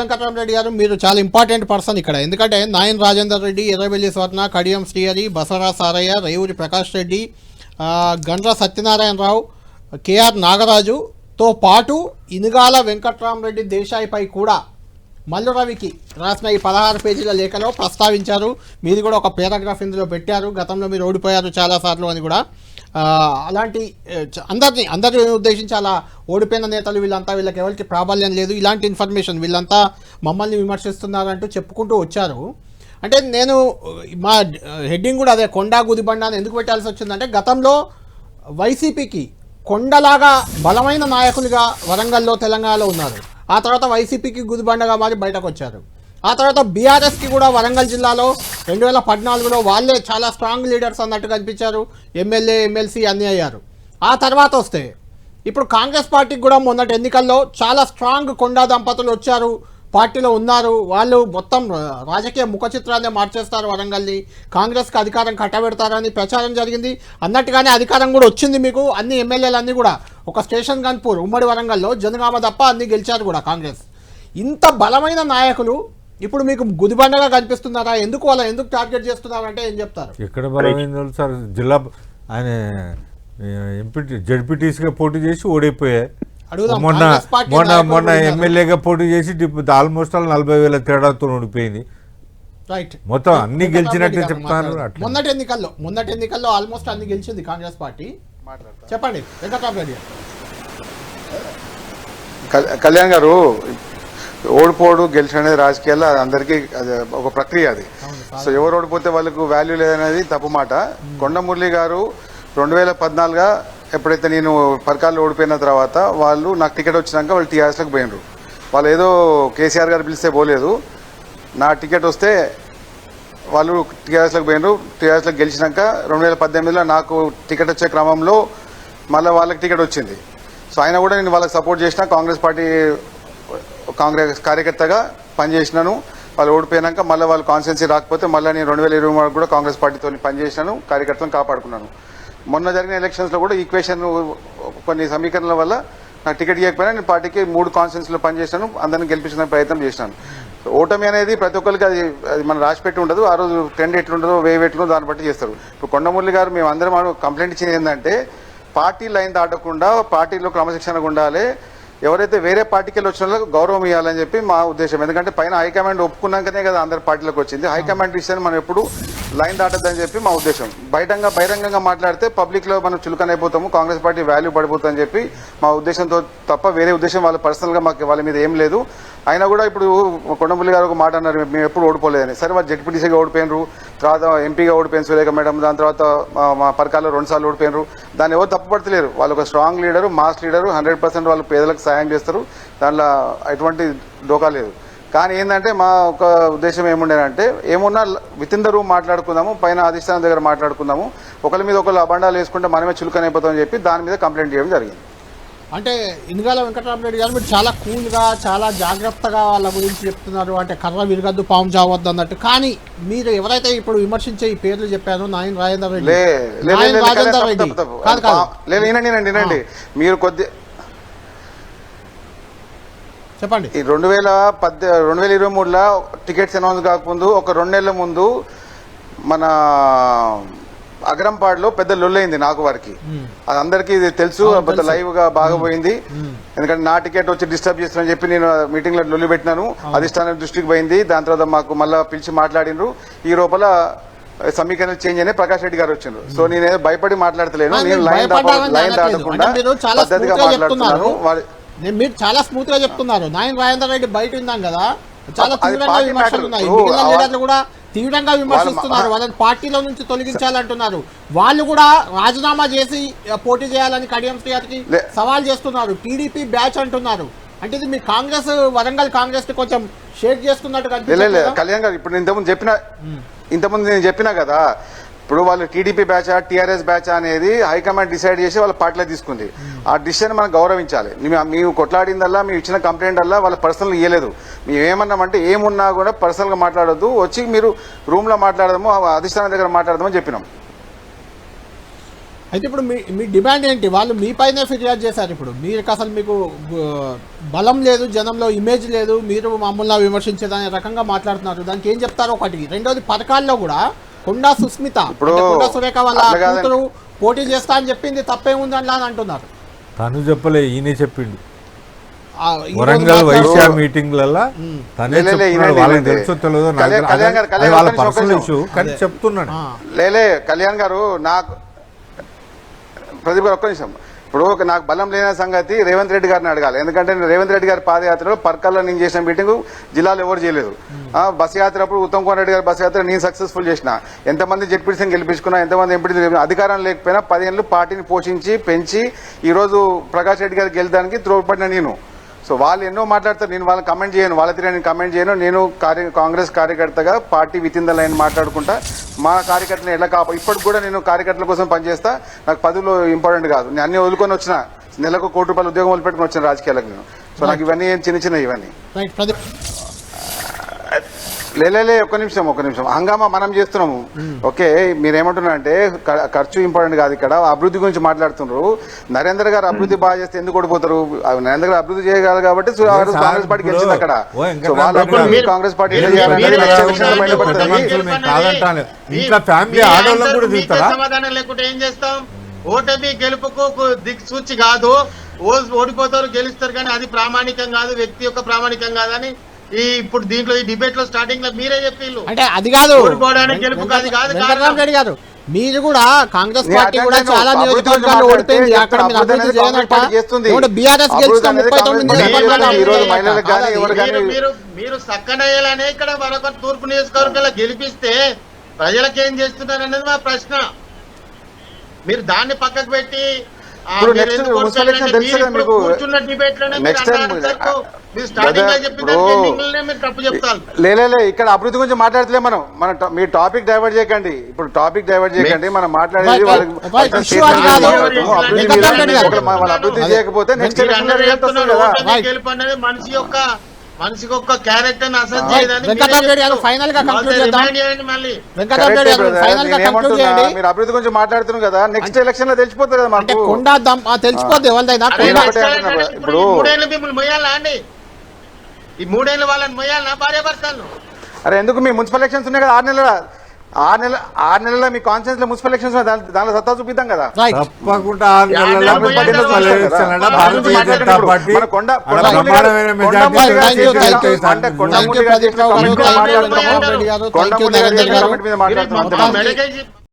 వెంకటరామరెడ్డి గారు మీరు చాలా ఇంపార్టెంట్ పర్సన్ ఇక్కడ. ఎందుకంటే నాయన్ రాజేందర్ రెడ్డి ఎర్రబెల్లి స్వర్ణ కడియం శ్రీహరి బసవరాజ్ సారయ్య రేవూరి ప్రకాష్ రెడ్డి గండ్ర సత్యనారాయణరావు కేఆర్ నాగరాజుతో పాటు ఇనుగాల వెంకట్రామరెడ్డి దేశాయిపై కూడా మల్లురవికి రాసిన ఈ పదహారు పేజీల లేఖలో ప్రస్తావించారు. మీది కూడా ఒక పేరాగ్రాఫ్ ఇందులో పెట్టారు. గతంలో మీరు ఓడిపోయారు చాలాసార్లు అని కూడా. అలాంటి ఏ, అందరినీ అందరిని ఉద్దేశించి అలా ఓడిపోయిన నేతలు వీళ్ళంతా వీళ్ళకి ఎవరికి ప్రాబల్యం లేదు. ఇలాంటి ఇన్ఫర్మేషన్ వీళ్ళంతా మమ్మల్ని విమర్శిస్తున్నారంటూ చెప్పుకుంటూ వచ్చారు. అంటే నేను మా హెడ్డింగ్ కూడా అదే కొండా గుదిబండాన్ని అని ఎందుకు పెట్టాల్సి వచ్చిందంటే గతంలో వైసీపీకి కొండలాగా బలమైన నాయకులుగా వరంగల్లో తెలంగాణలో ఉన్నారు. ఆ తర్వాత వైసీపీకి గుదిబండగా మారి బయటకు వచ్చారు ఆ తర్వాత బీఆర్ఎస్కి కూడా వరంగల్ జిల్లాలో రెండు వేల పద్నాలుగులో వాళ్ళే చాలా స్ట్రాంగ్ లీడర్స్ అన్నట్టు కనిపించారు. ఎమ్మెల్యే ఎమ్మెల్సీ అన్నీ అయ్యారు. ఆ తర్వాత వస్తే ఇప్పుడు కాంగ్రెస్ పార్టీకి కూడా మొన్నటి ఎన్నికల్లో చాలా స్ట్రాంగ్ కొండా దంపతులు వచ్చారు. పార్టీలో ఉన్నారు. వాళ్ళు మొత్తం రాజకీయ ముఖ చిత్రాన్ని మార్చేస్తారు వరంగల్ని. కాంగ్రెస్కి అధికారం కట్టబెడతారని ప్రచారం జరిగింది. అన్నట్టుగానే అధికారం కూడా వచ్చింది మీకు. అన్ని ఎమ్మెల్యేలు అన్నీ కూడా. ఒక స్టేషన్ గన్పూర్ ఉమ్మడి వరంగల్లో జనగామ తప్ప అన్ని గెలిచారు కూడా కాంగ్రెస్. ఇంత బలమైన నాయకులు ఇప్పుడు మీకు గుదిబండగా కనిపిస్తున్నారా? ఎందుకు అలా ఎందుకు టార్గెట్ చేస్తున్నారంటే ఏం చెప్తారు? ఎక్కడ బలమైన సార్ జిల్లా ఆయన ఎంపీ జడ్పీటీసీగా పోటీ చేసి ఓడిపోయాయి మొన్న మొన్న మొన్న. ఎమ్మెల్యేగా పోటీ చేసి ఆల్మోస్ట్ ఆల్ నలభై వేల తేడాతో ఓడిపోయింది. రైట్. మొత్తం అన్ని గెలిచినట్టే. అట్లా. మొన్నటి ఎన్నికల్లో మొన్నటి ఎన్నికల్లో ఆల్మోస్ట్ అన్ని గెలిచింది కాంగ్రెస్ పార్టీ. చెప్పండి వెంకటరామరెడ్డి కళ్యాణ్ గారు ఓడిపోడు గెలిచడం అనేది రాజకీయాల్లో అది అందరికీ అది ఒక ప్రక్రియ అది. సో ఎవరు ఓడిపోతే వాళ్ళకు వాల్యూ లేదనేది తప్పు మాట. కొండ మురళి గారు రెండు వేల పద్నాలుగుగా ఎప్పుడైతే నేను పరకాల్లో ఓడిపోయిన తర్వాత వాళ్ళు నాకు టికెట్ వచ్చినాక వాళ్ళు టీఆర్ఎస్లకు పోయినరు. వాళ్ళు ఏదో కేసీఆర్ గారు పిలిస్తే పోలేదు. నా టికెట్ వస్తే వాళ్ళు టీఆర్ఎస్లోకి పోయినరు. టీఆర్ఎస్లకు గెలిచినాక రెండు వేల పద్దెనిమిదిలో నాకు టికెట్ వచ్చే క్రమంలో మళ్ళీ వాళ్ళకి టికెట్ వచ్చింది. సో ఆయన కూడా నేను వాళ్ళకి సపోర్ట్ చేసిన కాంగ్రెస్ పార్టీ కాంగ్రెస్ కార్యకర్తగా పనిచేసినాను. వాళ్ళు ఓడిపోయినాక మళ్ళీ వాళ్ళు కాన్స్టిట్యున్సీ రాకపోతే మళ్ళీ నేను రెండు వేల ఇరవై మూడు కూడా కాంగ్రెస్ పార్టీతో పనిచేసినాను కార్యకర్తలను కాపాడుకున్నాను. మొన్న జరిగిన ఎలక్షన్స్లో కూడా ఈక్వేషన్ కొన్ని సమీకరణల వల్ల నాకు టికెట్ ఇవ్వకపోయినా నేను పార్టీకి మూడు కాన్స్టిట్యున్సీలో పనిచేశాను అందరిని గెలిపించిన ప్రయత్నం చేసినాను ఓటమి అనేది ప్రతి ఒక్కరికి అది అది మనం రాసిపెట్టి ఉండదు ఆ రోజు ట్రెండ్ ఎట్లుంటుందో వేవ్ ఎట్లుందో దాన్ని బట్టి చేస్తారు. ఇప్పుడు కొండమురళి గారు మేము అందరం కంప్లైంట్ ఇచ్చింది ఏంటంటే పార్టీ లైన్ దాటకుండా పార్టీలో క్రమశిక్షణగా ఉండాలి ఎవరైతే వేరే పార్టీకి వెళ్ళి వచ్చిన వాళ్ళకి గౌరవం ఇవ్వాలని చెప్పి మా ఉద్దేశం. ఎందుకంటే పైన హైకమాండ్ ఒప్పుకున్నాకనే కదా అందరి పార్టీలకు వచ్చింది. హైకమాండ్ విషయాన్ని మనం ఎప్పుడు లైన్ దాటద్దని చెప్పి మా ఉద్దేశం. బయటంగా బహిరంగంగా మాట్లాడితే పబ్లిక్లో మనం చులకనైపోతాము కాంగ్రెస్ పార్టీ వాల్యూ పడిపోతుందని చెప్పి మా ఉద్దేశంతో తప్ప వేరే ఉద్దేశం వాళ్ళ పర్సనల్గా మాకు వాళ్ళ మీద ఏం లేదు. అయినా కూడా ఇప్పుడు కొండపల్లి గారు ఒక మాట అన్నారు మేము ఎప్పుడు ఓడిపోలేదని. సరే వాళ్ళు జడ్పీటీసీగా ఓడిపోయినరు తర్వాత ఎంపీగా ఓడిపోయిన సురేఖ మేడం దాని తర్వాత మా- పరకాల్లో రెండుసార్లు ఓడిపోయినరు. దాన్ని ఎవరు తప్పుపడతలేరు. వాళ్ళు ఒక strong leader mass leader hundred percent వాళ్ళు పేదలకు సాయం చేస్తారు. దాంట్లో ఎటువంటి డోకా లేదు. కానీ ఏంటంటే మా ఒక ఉద్దేశం ఏముండేనంటే ఏమున్నా విత్ ఇన్ ద రూమ్ మాట్లాడుకుందాము పైన అధిష్టానం దగ్గర మాట్లాడుకుందాము. ఒకరి మీద ఒకరు అబండాలు వేసుకుంటే మనమే చులకనైపోతామని చెప్పి దాని మీద కంప్లైంట్ చేయడం జరిగింది. అంటే ఇందుగాల వెంకటరామరెడ్డి గారు మీరు చాలా కూల్గా చాలా జాగ్రత్తగా వాళ్ళ గురించి చెప్తున్నారు. అంటే కర్ర విరగద్దు పాము చావద్దు అన్నట్టు. కానీ మీరు ఎవరైతే ఇప్పుడు విమర్శించే ఈ పేర్లు చెప్పారు నాయన్ రాజేందర్ రెడ్డి. నాయన్ రాజేందర్. కాదు కాదు. మీరు కొద్ది చెప్పండి. ఈ రెండు వేల పద్దె రెండు వేల ఇరవై మూడులో టికెట్స్ అనౌన్స్ కాకముందు ఒక రెండు నెలల ముందు మన అగ్రంపాడులో పెద్ద లొల్లైంది నాకు వారికి. అది అందరికీ తెలుసు పెద్ద. లైవ్గా బాగా పోయింది ఎందుకంటే నా టికెట్ వచ్చి డిస్టర్బ్ చేస్తానని చెప్పి నేను మీటింగ్లో లొల్లి పెట్టినాను. అధిష్టానం దృష్టికి పోయింది. దాని తర్వాత మాకు మళ్ళీ పిలిచి మాట్లాడినరు. ఈ లోపల సమీకరణ చేంజ్ అనే ప్రకాష్ రెడ్డి గారు వచ్చిండ్రు. సో నేనేదో భయపడి మాట్లాడతలేను. నేను లైన్ లైన్. దాటకుండా పద్ధతిగా మాట్లాడుతున్నాను మీరు చాలా స్మూత్గా చెప్తున్నారు. నాయన్ రాజేందర్ రెడ్డి బయట ఉన్నాం కదా. చాలా తీవ్రంగా విమర్శలు. ఉన్నాయి. మిగిలిన లీడర్లు కూడా తీవ్రంగా విమర్శిస్తున్నారు. వాళ్ళని పార్టీలో నుంచి తొలగించాలంటున్నారు. వాళ్ళు కూడా రాజీనామా చేసి పోటీ చేయాలని కడియం శ్రీయాత్కి సవాల్ చేస్తున్నారు. టీడీపీ బ్యాచ్ అంటున్నారు. అంటే ఇది మీ కాంగ్రెస్ వరంగల్ కాంగ్రెస్ కొంచెం షేక్ చేస్తున్నట్టు కళ్యాణ్ గారు ఇప్పుడు ఇంతకుముందు చెప్పిన ఇంతకుముందు నేను చెప్పినా కదా ఇప్పుడు వాళ్ళు టీడీపీ బ్యాచ్ టీఆర్ఎస్ బ్యాచ్ అనేది హైకమాండ్ డిసైడ్ చేసి వాళ్ళ పార్టీలో తీసుకుంది. ఆ డిసిషన్ మనం గౌరవించాలి. మేము కొట్లాడిందల్లా మేము ఇచ్చిన కంప్లైంట్ అల్లా వాళ్ళ పర్సనల్ ఇవ్వలేదు మేము ఏమన్నామంటే ఏమున్నా కూడా పర్సనల్గా మాట్లాడద్దు. మాట్లాడొద్దు వచ్చి మీరు రూమ్లో మాట్లాడదాము అధిష్టానం దగ్గర మాట్లాడదామని చెప్పినాం. అయితే ఇప్పుడు మీ మీ డిమాండ్ ఏంటి? వాళ్ళు మీ పైనే ఫిర్యాదు చేశారు ఇప్పుడు. మీకు అసలు మీకు బలం లేదు జనంలో ఇమేజ్ లేదు మీరు మమ్మల్ని విమర్శించేదనే రకంగా మాట్లాడుతున్నారు. దానికి ఏం చెప్తారు ఒకటి. రెండోది పథకాల్లో కూడా కొండా సుస్మిత. కొండా సురేఖ వాళ్ళ. కూతురు పోటీ చేస్తా అని చెప్పింది తప్పేముంది అని అంటున్నారు. తను చెప్పలే ఈయనే చెప్పిండు. వరంగల్ వైశ్య మీటింగ్లలో తనే లే, చెప్తున్నాడు. వాళ్ళకి. తెలుసో తెలియదో వాళ్ళ పర్సనల్. ఇష్యూ కానీ. చెప్తున్నాడు. లేలే కళ్యాణ్ గారు నాకు ప్రదీప్ గారు ఒక్క నిమిషం. ఇప్పుడు నాకు బలం లేని సంగతి రేవంత్ రెడ్డి గారిని అడగాలి. ఎందుకంటే నేను రేవంత్ రెడ్డి గారి పాదయాత్రలో పర్కల్లో నేను చేసిన మీటింగ్ జిల్లాలో ఎవరు చేయలేదు. ఆ, బస్ యాత్ర అప్పుడు ఉత్తమ్ కుమార్ రెడ్డి గారి బస్ యాత్ర నేను సక్సెస్ఫుల్ చేసిన. ఎంతమంది జడ్పీసీని గెలిపించుకున్నా ఎంతమంది ఎంపీ అధికారం లేకపోయినా పదిహేనులు పార్టీని పోషించి పెంచి ఈరోజు ప్రకాష్ రెడ్డి గారికి గెలిదానికి తోడ్పడిన నేను. సో వాళ్ళు ఎన్నో మాట్లాడతారు. నేను వాళ్ళని కమెంట్ చేయను. వాళ్ళ తిరిగి నేను కమెంట్ చేయను. నేను కార్య కాంగ్రెస్ కార్యకర్తగా party with in the line మాట్లాడుకుంటా. మా కార్యకర్తలను ఎలా కాపా ఇప్పటికి కూడా నేను కార్యకర్తల కోసం పనిచేస్తా. నాకు పదవులు ఇంపార్టెంట్ కాదు. నేను అన్ని వదులుకొని వచ్చిన నెలకు కోటి రూపాయలు ఉద్యోగం వదిలిపెట్టుకుని వచ్చిన రాజకీయాలకు నేను. సో నాకు ఇవన్నీ చిన్న చిన్న ఇవన్నీ. లేలే ఒక్క నిమిషం ఒక్క నిమిషం. హంగామా మనం చేస్తున్నాము. ఓకే మీరేమంటున్నారంటే ఖర్చు ఇంపార్టెంట్ కాదు ఇక్కడ. అభివృద్ధి గురించి మాట్లాడుతున్నారు నరేంద్ర గారు అభివృద్ధి బాగా చేస్తే ఎందుకు ఓడిపోతారు? నరేంద్ర గారు అభివృద్ధి చేయగలరు కాబట్టి కాంగ్రెస్ పార్టీ గెలిచింది అక్కడ. కాంగ్రెస్ పార్టీ ఫ్యామిలీ కూడా? సమాధానం లేకుంటే ఏం చేస్తాం? ఓటమి గెలుపుకు దిక్సూచి కాదు. ఓడిపోతారు గెలుస్తారు కానీ అది ప్రామాణికం కాదు వ్యక్తి యొక్క ప్రామాణికం కాదని ఈ ఇప్పుడు దీంట్లో ఈ డిబేట్లో స్టార్టింగ్లో మీరే చెప్పిళ్ళు అంటే అది కాదు. రెడ్డి గారు మీరు కూడా కాంగ్రెస్ పార్టీ కూడా చాలా నియోజకవర్గాల్లో ఓడిపోయింది అక్కడ మీరు అభివృద్ధి చేయనట్ట. బీఆర్ఎస్ గెలిచిన ముప్పై తొమ్మిది మీరు కానీ- మీరు మీరు సక్కనయ్యాలనే ఇక్కడ మరొక తూర్పు నియోజకవర్గంలో గెలిపిస్తే ప్రజలకు ఏం చేస్తున్నారు అనేది మా ప్రశ్న మీరు దాన్ని పక్కకు పెట్టి. కూర్చున్న డిబేట్లోనే లేలే ఇక్కడ అభివృద్ధి గురించి మాట్లాడలే మనం. మన మీ టాపిక్ డైవర్ట్ చేయకండి. ఇప్పుడు టాపిక్ డైవర్ట్ చేయకండి. మనం మాట్లాడేది. అభివృద్ధి వాళ్ళ. చేయకపోతే నెక్స్ట్ మనిషి యొక్క మనిషికి ఒక క్యారెక్టర్ ఫైనల్గా brother. కంక్లూడ్ నేనేమంటున్నా, చేయండి. మీరు అభివృద్ధి గురించి మాట్లాడుతున్నారు కదా. నెక్స్ట్ ఎలక్షన్లో తెలిసిపోతుంది కదా అంటే మాకు. కొండ దమ్ ఆ, తెలిసిపోద్ది ఎవరిదైనా. ఇప్పుడు ఈ మూడేళ్ళు మిమ్మల్ని మొయ్యాలా వాళ్ళని మొయ్యాలనా భార్య భర్తలను అరే ఎందుకు మీ మున్సిపల్ ఎలక్షన్స్ ఉన్నాయి కదా ఆరు నెలల ఆరు నెలల ఆరు నెలల మీ కాన్ఫరెన్స్లో మున్సిపల్ ఎలక్షన్స్ దానిలో సత్తా చూపిద్దాం కదా తప్పకుండా ఆరు నెలల మున్సిపల్ ఎలక్షన్ అన్న. భారతీయ జనతా పార్టీ కొండ కొండ మీద మాట్లాడుతున్నాము